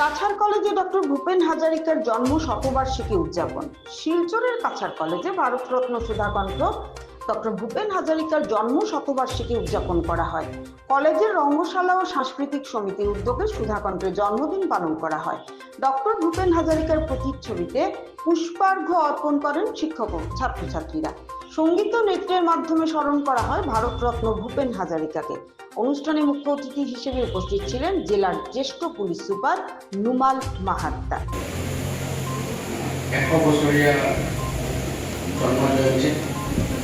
কাছাড় কলেজে ডক্টর ভূপেন হাজারিকার জন্ম শতবার্ষিকী উদযাপন। শিলচরের কাছাড় কলেজে ভারতরত্ন সুধাকণ্ঠ ডক্টর ভূপেন হাজারিকার জন্ম শতবার্ষিকী উদযাপন করা হয়। কলেজের রঙ্গশালা ও সাংস্কৃতিক সমিতির উদ্যোগে সুধাকণ্ঠের জন্মদিন পালন করা হয়। ডক্টর ভূপেন হাজারিকার প্রতিচ্ছবিতে পুষ্পার্ঘ্য অর্পণ করেন শিক্ষক ও ছাত্রছাত্রীরা। সংগীত নৃত্যের মাধ্যমে স্মরণ করা হয় ভারতরত্ন ভূপেন হাজারিকাকে। অনুষ্ঠানে মুখ্য অতিথি হিসেবে উপস্থিত ছিলেন জেলার জ্যেষ্ঠ পুলিশ সুপার নুমাল মাহাত্তা। এশ বছৰীয়া জন্মজয়ন্তী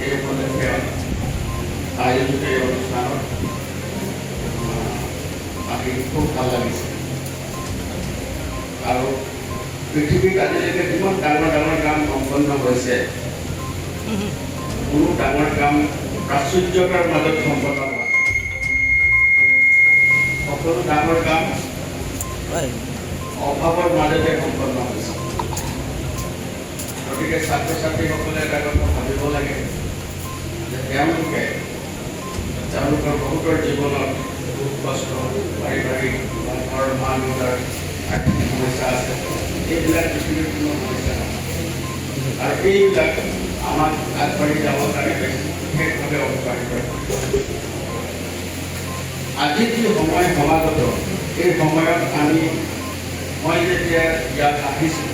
এই উপলক্ষে আয়োজিত এই অনুষ্ঠানত আহ, খুব ভালো লাগিছে। আৰু পৃথিৱীত আজিলৈকে যিমান ডাঙৰ ডাঙৰ কাম সম্পন্ন হৈছে কোনো ডাঙৰ কাম প্ৰাচুৰ্যতাৰ মাজত সম্পন্ন হোৱা নাই। সকলো ডাঙৰ কাম অভাৱৰ মাজতে সম্পন্ন হৈছে। গতিকে ছাত্ৰ ছাত্ৰীসকলে এটা কথা ভাবিব লাগে যে তেওঁলোকে তেওঁলোকৰ বহুতৰ জীৱনত দুখ কষ্ট পাৰিবাৰিক ঘৰৰ মা দেউতাৰ আৰ্থিক সমস্যা আছে। এইবিলাক পৃথিৱীৰ কোনো সমস্যা নহয়। আৰু এইবিলাক আগবাঢ়ি যাবৰ কাৰণে বিশেষভাৱে অনুপ্ৰাণিত আজি যি সময় সমাগত এই সময়ত আমি মই যেতিয়া ইয়াত আহিছোঁ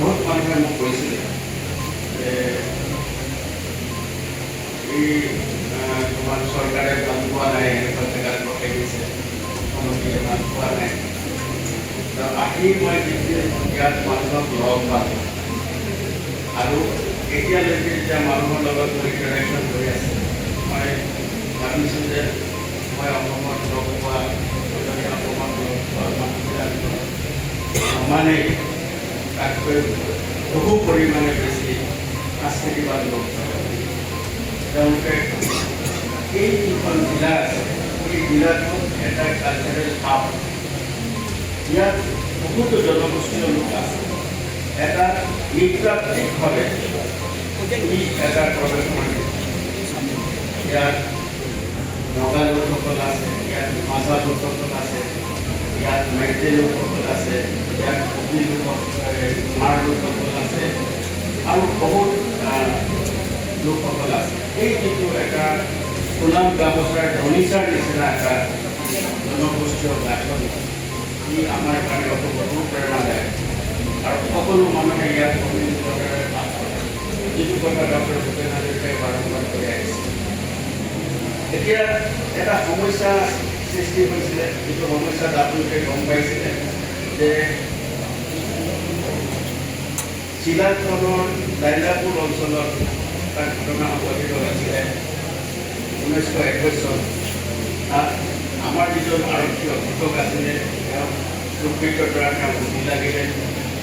বহুত মানুহে মোক কৈছিলে এই তোমাৰ চৰকাৰে ভালো পোৱা নাই, এনেকুৱা জেগাত পঠাই দিছে কমিটিয়ে ভালো পোৱা নাই। আহি মই যেতিয়া ইয়াত মানুহক লগ পালোঁ আৰু এতিয়ালৈকে যেতিয়া মানুহৰ লগত মই ইণ্টাৰেকশ্যন কৰি আছোঁ, মই ভাবিছোঁ যে মই অসমত লগ পোৱা অসমত লগ পোৱা মানুহবিলাক সমানেই তাতকৈ বহু পৰিমাণে বেছি লোক থাকে। তেওঁলোকে এই যিখন জিলা আছে, এই জিলাটো এটা কালচাৰেল হাব ইয়াত বহুতো জনগোষ্ঠীয় লোক আছে এটা নৃতাত্ত্বিকভাৱে ই এটা প্ৰদৰ্শন ইয়াত নগা লোকসকল আছে ইয়াত মাছা লোকসকল আছে ইয়াত মেঘে লোকসকল আছে ইয়াত কবি লোকসকল লোকসকল আছে আৰু বহুত লোকসকল আছে। এই যিটো এটা সুনাম গামোচাৰ ধনিচাৰ নিচিনা এটা জনগোষ্ঠীয় গাঁথনি ই আমাৰ কাৰণে অতি বহু প্ৰেৰণাদায়ক আৰু সকলো সন্মিলিতভাৱে কৰে যিটো কথা ডক্টৰ ভূপেন হাজৰিকাই বাৰম্বাৰ কৰি আহিছে। এতিয়া এটা সমস্যা সৃষ্টি হৈছিলে। যিটো সমস্যাত আপোনালোকে গম পাইছিলে যে জিলাখনৰ লাইলাপুৰ অঞ্চলত এটা ঘটনা সংঘটিত হৈছিলে ঊনৈছশ একৈছ চন। তাত আমাৰ যিজন আৰক্ষী অধীক্ষক আছিলে, তেওঁ দুৰ্বৃত্তৰ দ্বাৰা তেওঁ গুলি লাগিলে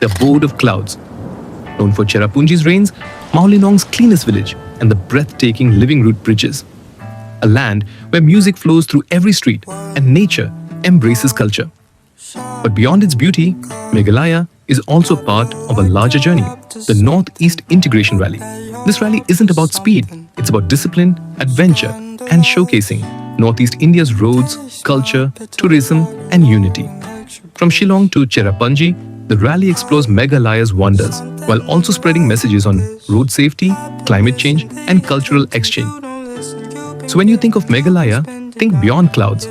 the abode of clouds. Known for Cherrapunji's rains, Maulinong's cleanest village, and the breathtaking living root bridges. A land where music flows through every street and nature embraces culture. But beyond its beauty, Meghalaya is also part of a larger journey, the Northeast Integration Rally. This rally isn't about speed, it's about discipline, adventure, and showcasing Northeast India's roads, culture, tourism, and unity. From Shillong to Cherrapunji, the rally explores Meghalaya's wonders while also spreading messages on road safety, climate change, and cultural exchange. So when you think of Meghalaya, think beyond clouds.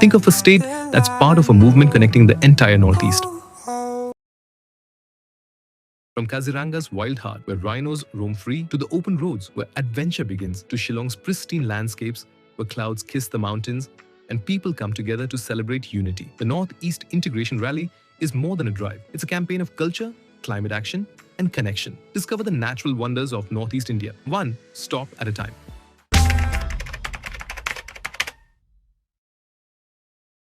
Think of a state that's part of a movement connecting the entire Northeast. From Kaziranga's wild heart, where rhinos roam free, to the open roads where adventure begins, to Shillong's pristine landscapes where clouds kiss the mountains and people come together to celebrate unity. The Northeast Integration Rally is more than a drive, it's a campaign of culture, climate action, and connection. Discover the natural wonders of Northeast India, one stop at a time.